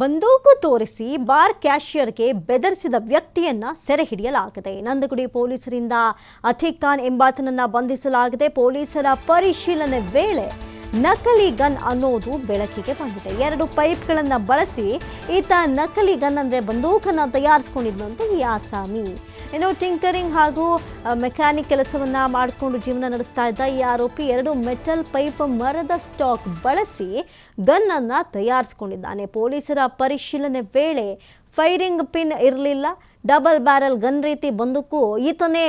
ಬಂದೂಕು ತೋರಿಸಿ ಬಾರ್ ಕ್ಯಾಶಿಯರ್ಗೆ ಬೆದರಿಸಿದ ವ್ಯಕ್ತಿಯನ್ನ ಸೆರೆ ಹಿಡಿಯಲಾಗಿದೆ. ನಂದಗುಡಿ ಪೊಲೀಸರಿಂದ ಅಥಿಕ್ ಖಾನ್ ಎಂಬಾತನನ್ನ ಬಂಧಿಸಲಾಗಿದೆ. ಪೊಲೀಸರ ಪರಿಶೀಲನೆ ವೇಳೆ ನಕಲಿ ಗನ್ ಅನ್ನೋದು ಬೆಳಕಿಗೆ ಬಂದಿದೆ. ಎರಡು ಪೈಪ್ಗಳನ್ನು ಬಳಸಿ ಈತ ನಕಲಿ ಗನ್ ಅಂದ್ರೆ ಬಂದೂಕನ್ನ ತಯಾರಿಸ್ಕೊಂಡಿದ್ದಂತೆ ಈ ಆಸಾಮಿ. ಇನ್ನು ಟಿಂಕರಿಂಗ್ ಹಾಗೂ ಮೆಕ್ಯಾನಿಕ್ ಕೆಲಸವನ್ನು ಮಾಡಿಕೊಂಡು ಜೀವನ ನಡೆಸ್ತಾ ಇದ್ದ ಈ ಆರೋಪಿ ಎರಡು ಮೆಟಲ್ ಪೈಪ್ ಮರದ ಸ್ಟಾಕ್ ಬಳಸಿ ಗನ್ ತಯಾರಿಸ್ಕೊಂಡಿದ್ದಾನೆ ತಯಾರಿಸಿಕೊಂಡಿದ್ದಾನೆ. ಪೊಲೀಸರ ಪರಿಶೀಲನೆ ವೇಳೆ ಫೈರಿಂಗ್ ಪಿನ್ ಇರಲಿಲ್ಲ. ಡಬಲ್ ಬ್ಯಾರಲ್ ಗನ್ ರೀತಿ ಬಂದೂಕು ಈತನೇ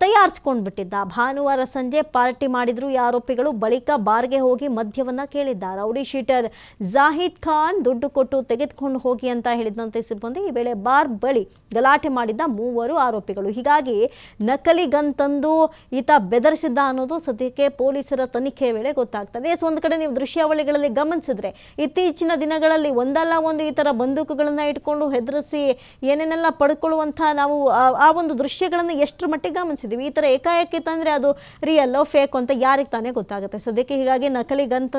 ತಯಾರಿಸ್ಕೊಂಡು ಬಿಟ್ಟಿದ್ದ ಭಾನುವಾರ ಸಂಜೆ ಪಾರ್ಟಿ ಮಾಡಿದ್ರು ಈ ಆರೋಪಿಗಳು, ಬಳಿಕ ಬಾರ್ಗೆ ಹೋಗಿ ಮದ್ಯವನ್ನ ಕೇಳಿದ್ದ ರೌಡಿ ಶೀಟರ್ ಜಾಹಿದ್ ಖಾನ್ ದುಡ್ಡು ಕೊಟ್ಟು ತೆಗೆದುಕೊಂಡು ಹೋಗಿ ಅಂತ ಹೇಳಿದಂತೆ ಸಿಬ್ಬಂದಿ ಈ ವೇಳೆ ಬಾರ್ ಬಳಿ ಗಲಾಟೆ ಮಾಡಿದ್ದ ಮೂವರು ಆರೋಪಿಗಳು. ಹೀಗಾಗಿ ನಕಲಿ ಗನ್ ತಂದು ಈತ ಬೆದರಿಸಿದ್ದ ಅನ್ನೋದು ಸದ್ಯಕ್ಕೆ ಪೊಲೀಸರ ತನಿಖೆ ವೇಳೆ ಗೊತ್ತಾಗ್ತದೆ. ಎಸ್ ಒಂದು ಕಡೆ ನೀವು ದೃಶ್ಯಾವಳಿಗಳಲ್ಲಿ ಗಮನಿಸಿದ್ರೆ, ಇತ್ತೀಚಿನ ದಿನಗಳಲ್ಲಿ ಒಂದಲ್ಲ ಒಂದು ಈ ಥರ ಬಂದೂಕುಗಳನ್ನು ಇಟ್ಕೊಂಡು ಹೆದರಿಸಿ ಏನೇನೆಲ್ಲ ಪಡ್ಕೊಳ್ಳುವಂಥ ನಾವು ಆ- ಒಂದು ದೃಶ್ಯಗಳನ್ನು ಎಷ್ಟರ ಮಟ್ಟಿಗೆ ಗಮನಿಸಿದ್ದೀವಿ? ಈ ಥರ ಏಕಾಏಕಿ ತಂದರೆ ಅದು ರಿಯಲ್ಲೋ ಫೇಕ್ ಅಂತ ಯಾರಿಗೆ ತಾನೇ ಗೊತ್ತಾಗುತ್ತೆ? ಸದ್ಯಕ್ಕೆ ಹೀಗಾಗಿ ನಕಲಿ ಗನ್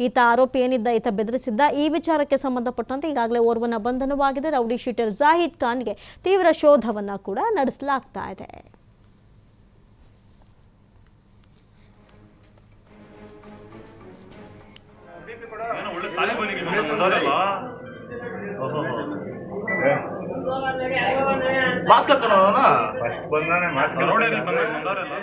ಈತ ಆರೋಪಿ ಏನಿದ್ದ, ಈತ ಬೆದರಿಸಿದ್ದ ಈ ವಿಚಾರಕ್ಕೆ ಸಂಬಂಧಪಟ್ಟಂತೆ ಈಗಾಗಲೇ ಓರ್ವನ ಬಂಧನವಾಗಿದೆ. ರೌಡಿ ಶೀಟರ್ ಜಾಹಿದ್ ಖಾನ್ಗೆ ತೀವ್ರ ಶೋಧವನ್ನ ಕೂಡ ನಡೆಸಲಾಗ್ತಾ ಇದೆ. ಒಳ್ಳೆ ಮಾಸ್ಕ್ ಹಾಕೋಣ ಫಸ್ಟ್ ಬಂದಾನೆ ಮಾಸ್ಕ್ ರೋಡಲ್ಲಿ ಬಂದವರಲ್ಲ